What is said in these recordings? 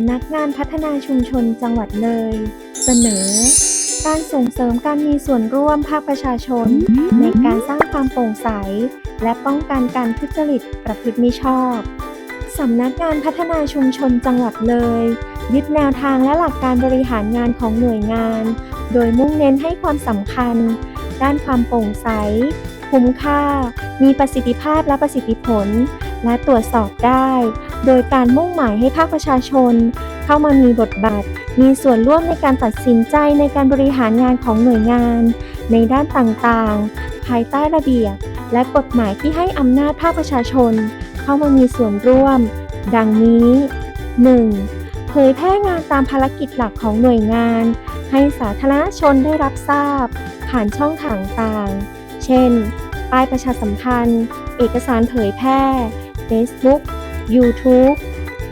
ำนักงานพัฒนาชุมชนจังหวัดเลย เสนอ การส่งเสริมการมีส่วนร่วมภาคประชาชน ในการสร้างความโปร่งใส และป้องกันการทุจริตประพฤติมิชอบสำนักงานพัฒนาชุมชนจังหวัดเลย ยึดแนวทางและหลักการบริหารงานของหน่วยงาน โดยมุ่งเน้นให้ความสำคัญ ด้านความโปร่งใส คุ้มค่า มีประสิทธิภาพและประสิทธิผล และตรวจสอบได้ โดยการมุ่งหมายให้ภาคประชาชน เข้ามามีบทบาท มีส่วนร่วมในการตัดสินใจในการบริหารงานของหน่วยงาน ในด้านต่างๆ ภายใต้ระเบียบ และกฎหมายที่ให้อำนาจภาคประชาชน เข้ามามีส่วนร่วม ดังนี้ 1. เผยแพร่งานตามภารกิจหลักของหน่วยงาน ให้สาธารณชนได้รับทราบ ผ่านช่องทางต่าง เช่นป้ายประชาสัมพันธ์ เอกสารเผยแพร่ Facebook YouTube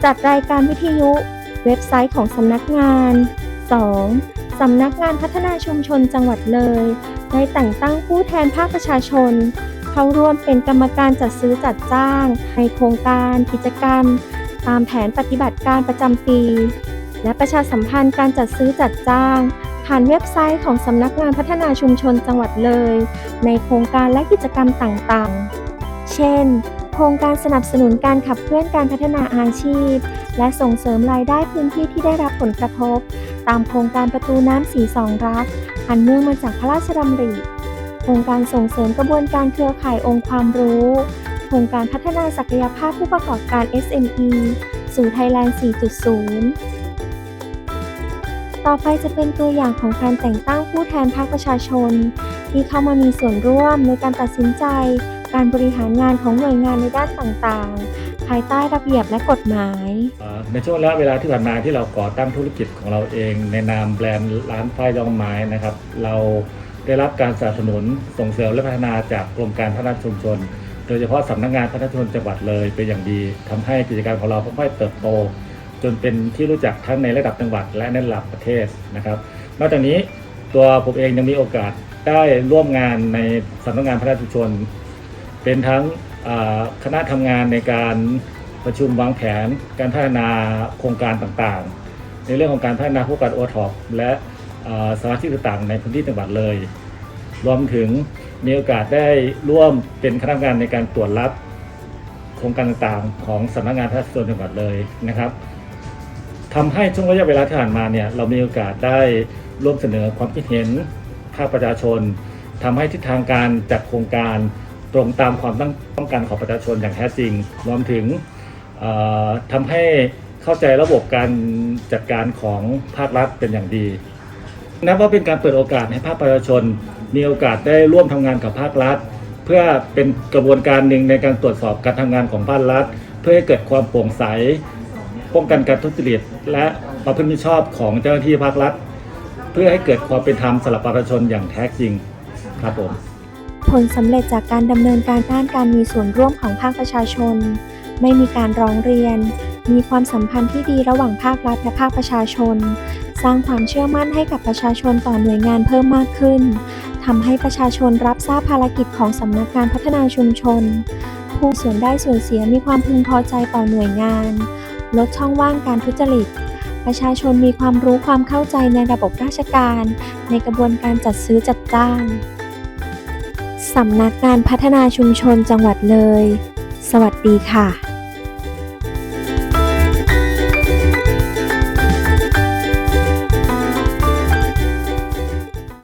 จัดรายการวิทยุ เว็บไซต์ของสำนักงาน 2. สำนักงานพัฒนาชุมชนจังหวัดเลยได้แต่งตั้งผู้แทนภาคประชาชน เข้าร่วมเป็นกรรมการจัดซื้อจัดจ้าง ในโครงการกิจกรรม ตามแผนปฏิบัติการประจำปี และประชาสัมพันธ์การจัดซื้อจัดจ้าง ผ่านเว็บไซต์ของสำนักงานพัฒนาชุมชนจังหวัดเลย ในโครงการและกิจกรรมต่างๆ เช่น ครงการสนับสนุนการขับเคลื่อนการพัฒนาอาชีพ และส่งเสริมรายได้พื้นที่ที่ได้รับผลกระทบ ตามโครงการประตูน้ำสีสองรัก อันเนื่องมาจากพระราชดำริ โครงการส่งเสริมกระบวนการเครือข่ายองค์ความรู้ โครงการพัฒนาศักยภาพผู้ประกอบการ SME สู่ไทยแลนด์ 4.0ต่อไปจะเป็นตัวอย่างของการแต่งตั้งผู้แทนภาคประชาชน ที่เข้ามามีส่วนร่วมในการตัดสินใจ การบริหารงานของหน่วยงานในด้านต่างๆ ภายใต้ระเบียบและกฎหมาย ในช่วงระยะเวลาที่ผ่านมาที่เราก่อตั้งธุรกิจของเราเอง ในนามแบรนด์ร้านฝ้ายองไม้นะครับ เราได้รับการสนับสนุนส่งเสริมและพัฒนาจากกรมการพัฒนาชุมชน โดยเฉพาะสำนักงานพัฒนาชุมชนจังหวัดเลยเป็นอย่างดีทำให้กิจการของเราค่อยๆเติบโต จนเป็นที่รู้จักทั้งในระดับจังหวัด และในระดับประเทศนะครับ นอกจากนี้ตัวผมเองยังมีโอกาสได้ร่วมงานในสำนักงานพัฒนาชุมชน เป็นทั้งคณะทำงานในการประชุมวางแผน การพัฒนาโครงการต่างๆ ในเรื่องของการพัฒนาผู้การโอท็อปและสมาชิกต่างๆในพื้นที่จังหวัดเลย รวมถึงมีโอกาสได้ร่วมเป็นคณะทำงานในการตรวจรับโครงการต่างๆ ของสำนักงานพัฒนาส่วนจังหวัดเลยนะครับทำให้ช่วงระยะเวลาที่ผ่านมาเนี่ยเรามีโอกาสได้ร่วมเสนอความคิดเห็นภาคประชาชนทำให้ทิศทางการจัดโครงการ ตรงตามความต้องการของประชาชนอย่างแท้จริง รวมถึงเอ่อทำให้เข้าใจระบบการจัดการของภาครัฐเป็นอย่างดีนับว่าเป็นการเปิดโอกาสให้ภาคประชาชน มีโอกาสได้ร่วมทำงานกับภาครัฐ เพื่อเป็นกระบวนการหนึ่งในการตรวจสอบการทำงานของภาครัฐ เพื่อให้เกิดความโปร่งใส ป้องกันการทุจริตและประพฤติมิชอบของเจ้าหน้าที่ภาครัฐ เพื่อให้เกิดความเป็นธรรมสำหรับประชาชนอย่างแท้จริงครับผม ผลสำเร็จจากการดำเนินการด้านการมีส่วนร่วมของภาคประชาชน ไม่มีการร้องเรียน มีความสัมพันธ์ที่ดีระหว่างภาครัฐและภาคประชาชน สร้างความเชื่อมั่นให้กับประชาชนต่อหน่วยงานเพิ่มมากขึ้นทำให้ประชาชนรับทราบภารกิจของสำนักงานพัฒนาชุมชน ผู้ส่วนได้ส่วนเสียมีความพึงพอใจต่อหน่วยงาน ลดช่องว่างการทุจริตประชาชนมีความรู้ความเข้าใจในระบบราชการ ในกระบวนการจัดซื้อจัดจ้าง สำนักงานพัฒนาชุมชนจังหวัดเลย สวัสดีค่ะ